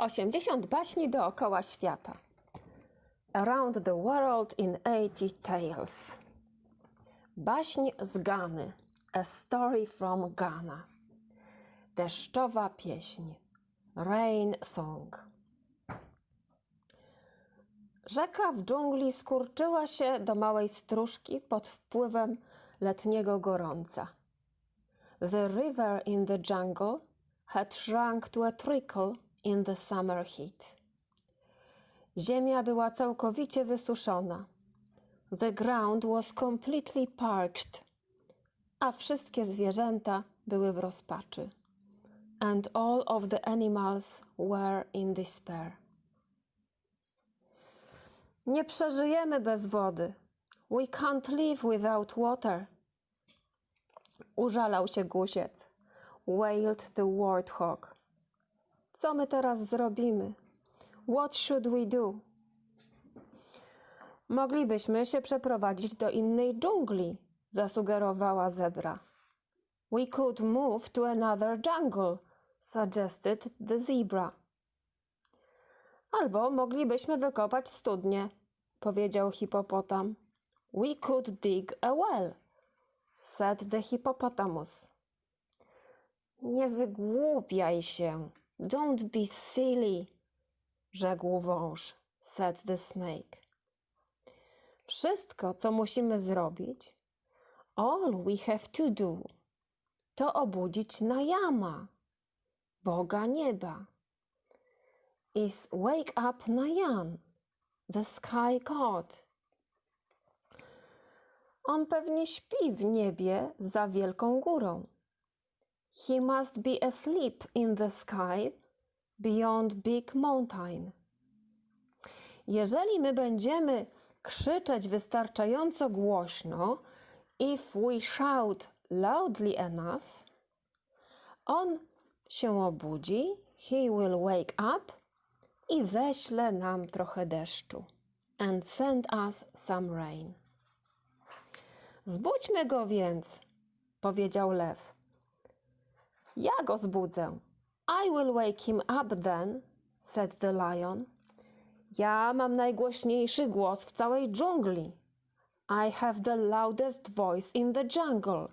80 baśni dookoła świata. Around the World in 80 Tales. Baśń z Gany. A Story from Ghana. Deszczowa pieśń. Rain Song. Rzeka w dżungli skurczyła się do małej stróżki pod wpływem letniego gorąca. The river in the jungle had shrunk to a trickle in the summer heat. Ziemia była całkowicie wysuszona. The ground was completely parched, a wszystkie zwierzęta były w rozpaczy. And all of the animals were in despair. Nie przeżyjemy bez wody. We can't live without water. Użalał się guziec. Wailed the warthog. Co my teraz zrobimy? What should we do? Moglibyśmy się przeprowadzić do innej dżungli, zasugerowała zebra. We could move to another jungle, suggested the zebra. Albo moglibyśmy wykopać studnię, powiedział hipopotam. We could dig a well, said the hippopotamus. Nie wygłupiaj się. Don't be silly, rzekł wąż, said the snake. Wszystko, co musimy zrobić, all we have to do, to obudzić Najama, Boga nieba. Is wake up Nayan, the sky god. On pewnie śpi w niebie za wielką górą. He must be asleep in the sky beyond big mountain. Jeżeli my będziemy krzyczeć wystarczająco głośno, if we shout loudly enough, on się obudzi, he will wake up i ześle nam trochę deszczu. And send us some rain. Zbudźmy go więc, powiedział lew. Ja go zbudzę. I will wake him up then, said the lion. Ja mam najgłośniejszy głos w całej dżungli. I have the loudest voice in the jungle.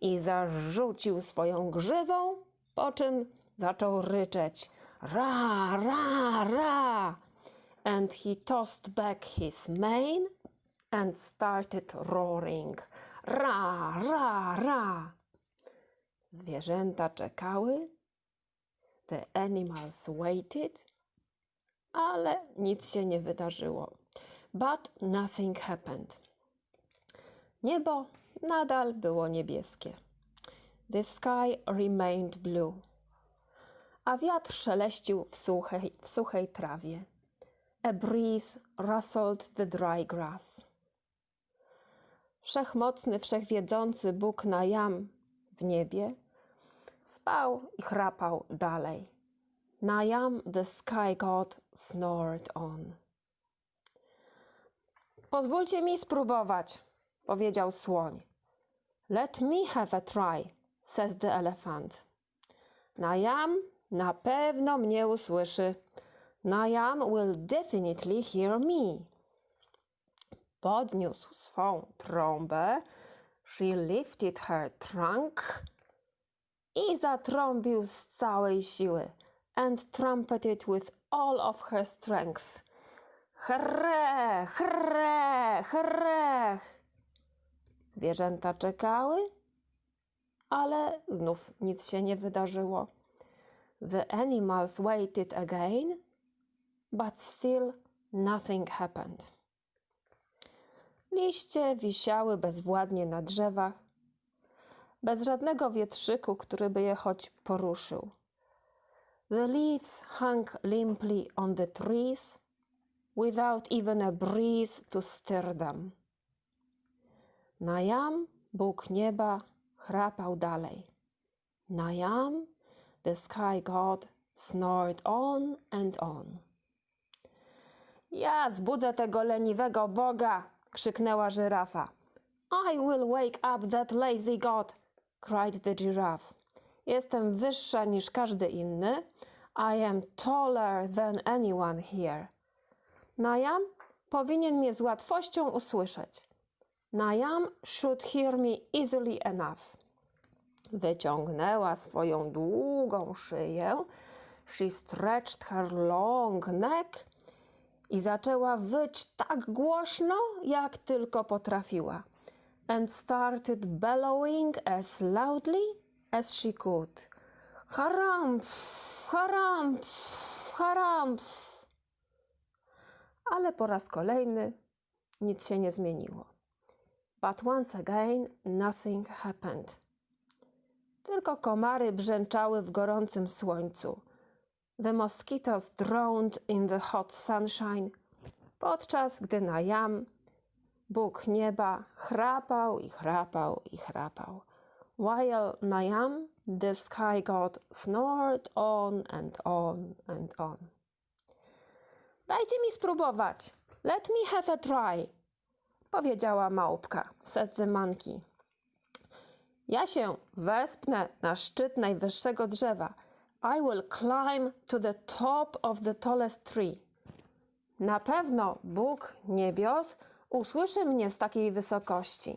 I zarzucił swoją grzywą, po czym zaczął ryczeć. Ra, ra, ra. And he tossed back his mane and started roaring. Ra, ra, ra. Zwierzęta czekały. The animals waited. Ale nic się nie wydarzyło. But nothing happened. Niebo nadal było niebieskie. The sky remained blue. A wiatr szeleścił w suchej, w suchej trawie. A breeze rustled the dry grass. Wszechmocny, wszechwiedzący Bóg na jam w niebie spał i chrapał dalej. Najam the sky god snored on. Pozwólcie mi spróbować, powiedział słoń. Let me have a try, said the elephant. Najam na pewno mnie usłyszy. Najam will definitely hear me. Podniósł swą trąbę. She lifted her trunk i zatrąbił z całej siły and trumpeted with all of her strength. Hre, hre, hre. Zwierzęta czekały, ale znów nic się nie wydarzyło. The animals waited again, but still nothing happened. Liście wisiały bezwładnie na drzewach, bez żadnego wietrzyku, który by je choć poruszył. The leaves hung limply on the trees, without even a breeze to stir them. Najam, Bóg nieba, chrapał dalej. Najam, the sky god, snored on and on. Ja zbudzę tego leniwego Boga, krzyknęła żyrafa. I will wake up that lazy god, cried the giraffe. Jestem wyższa niż każdy inny, I am taller than anyone here. Najam powinien mnie z łatwością usłyszeć. Najam should hear me easily enough. Wyciągnęła swoją długą szyję. She stretched her long neck i zaczęła wyć tak głośno, jak tylko potrafiła. And started bellowing as loudly as she could. Haramp, haramp, haramp. Ale po raz kolejny nic się nie zmieniło. But once again nothing happened. Tylko komary brzęczały w gorącym słońcu. The mosquitoes droned in the hot sunshine, podczas gdy na jam Bóg nieba chrapał i chrapał i chrapał. While na jam the sky god snored on and on and on. Dajcie mi spróbować. Let me have a try, powiedziała małpka, said the monkey. Ja się wespnę na szczyt najwyższego drzewa. I will climb to the top of the tallest tree. Na pewno Bóg niebios usłyszy mnie z takiej wysokości.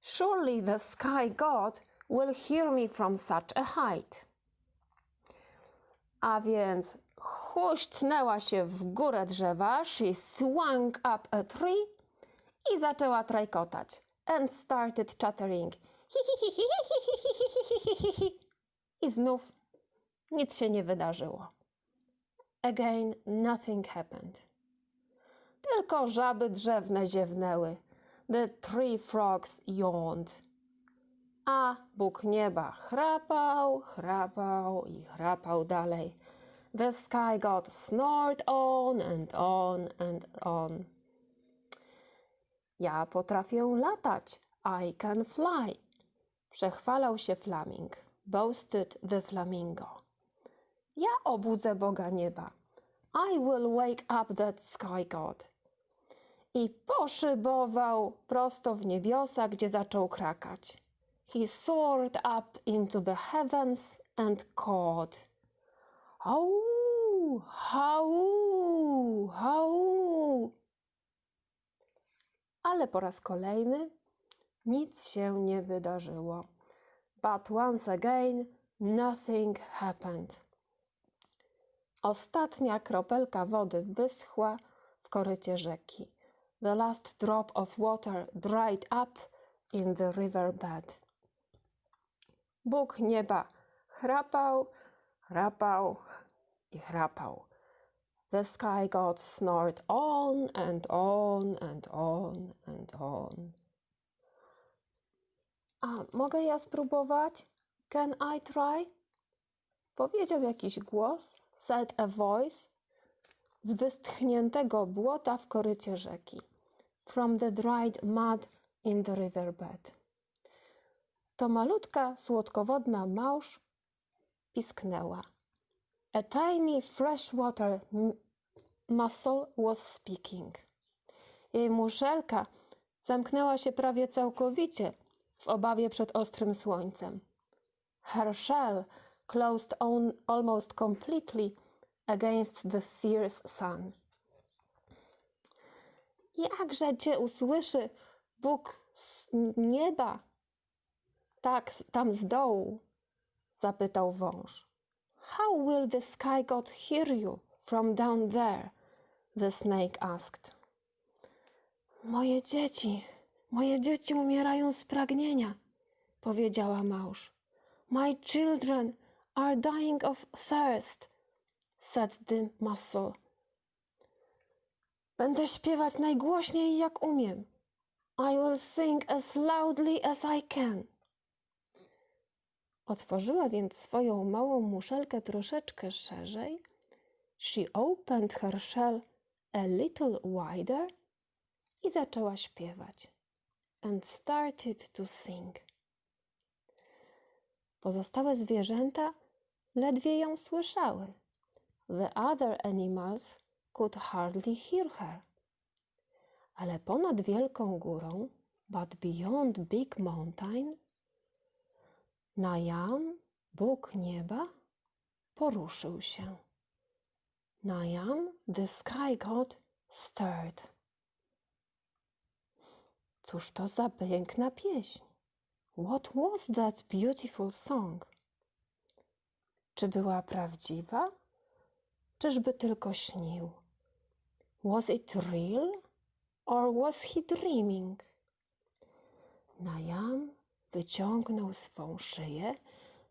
Surely the sky god will hear me from such a height. A więc huśtnęła się w górę drzewa, she swung up a tree i zaczęła trajkotać. And started chattering. I znów nic się nie wydarzyło. Again, nothing happened. Tylko żaby drzewne ziewnęły. The three frogs yawned. A Bóg nieba chrapał, chrapał i chrapał dalej. The sky god snored on and on and on. Ja potrafię latać. I can fly. Przechwalał się flaming. Boasted the flamingo. Ja obudzę Boga nieba. I will wake up that sky god. I poszybował prosto w niebiosa, gdzie zaczął krakać. He soared up into the heavens and called. Hau, hau, hau. Ale po raz kolejny nic się nie wydarzyło. But once again nothing happened. Ostatnia kropelka wody wyschła w korycie rzeki. The last drop of water dried up in the river bed. Bóg nieba chrapał, chrapał i chrapał. The sky god snored on and on and on and on. A mogę ja spróbować? Can I try? Powiedział jakiś głos, said a voice, z wystchniętego błota w korycie rzeki. From the dried mud in the riverbed. To malutka, słodkowodna małż pisknęła. A tiny freshwater mussel was speaking. Jej muszelka zamknęła się prawie całkowicie w obawie przed ostrym słońcem. Her shell closed on almost completely against the fierce sun. Jakże cię usłyszy Bóg z nieba, tak tam z dołu? zapytał wąż. How will the sky god hear you from down there? The snake asked. Moje dzieci, moje dzieci umierają z pragnienia, powiedziała małż. My children are dying of thirst, said the mussel. Będę śpiewać najgłośniej jak umiem. I will sing as loudly as I can. Otworzyła więc swoją małą muszelkę troszeczkę szerzej. She opened her shell a little wider i zaczęła śpiewać. And started to sing. Pozostałe zwierzęta ledwie ją słyszały. The other animals could hardly hear her. Ale ponad wielką górą, but beyond big mountain, na jam, Bóg nieba, poruszył się. Niam, the sky god, stirred. Cóż to za piękna pieśń? What was that beautiful song? Czy była prawdziwa? Czyżby tylko śnił? Was it real? Or was he dreaming? Najam wyciągnął swą szyję,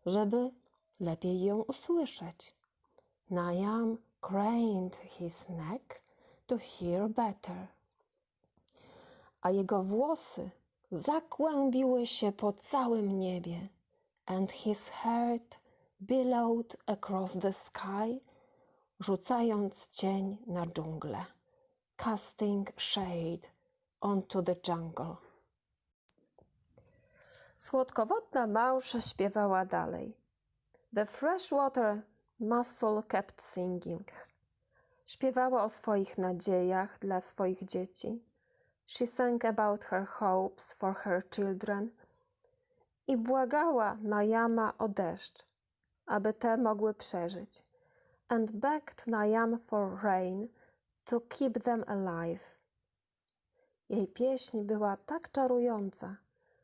żeby lepiej ją usłyszeć. Najam craned his neck to hear better. A jego włosy zakłębiły się po całym niebie, and his heart billowed across the sky, rzucając cień na dżunglę, casting shade onto the jungle. Słodkowodna małż śpiewała dalej. The freshwater mussel kept singing. Śpiewała o swoich nadziejach dla swoich dzieci. She sang about her hopes for her children i błagała Najama o deszcz, aby te mogły przeżyć. And begged Najam for rain to keep them alive. Jej pieśń była tak czarująca,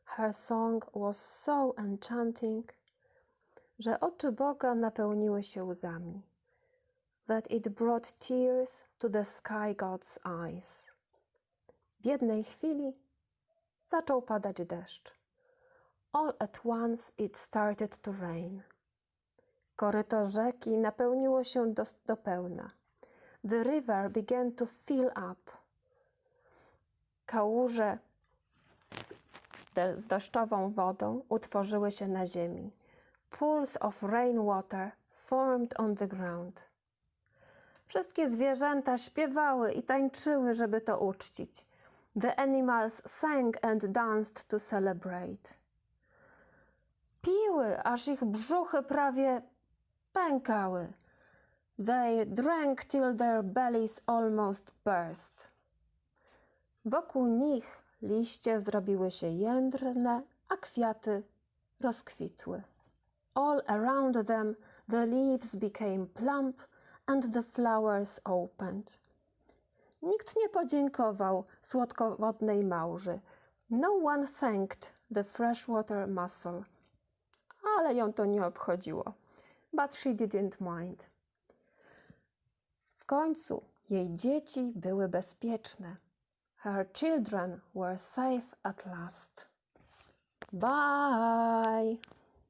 her song was so enchanting, że oczy Boga napełniły się łzami, that it brought tears to the sky god's eyes. W jednej chwili zaczął padać deszcz. All at once it started to rain. Koryto rzeki napełniło się do, do pełna. The river began to fill up. Kałuże z deszczową wodą utworzyły się na ziemi. Pools of rainwater formed on the ground. Wszystkie zwierzęta śpiewały i tańczyły, żeby to uczcić. The animals sang and danced to celebrate. Piły, aż ich brzuchy prawie pękały. They drank till their bellies almost burst. Wokół nich liście zrobiły się jędrne, a kwiaty rozkwitły. All around them the leaves became plump and the flowers opened. Nikt nie podziękował słodkowodnej małży. No one thanked the freshwater mussel. Ale ją to nie obchodziło. But she didn't mind. Końcu jej dzieci były bezpieczne. Her children were safe at last. Bye!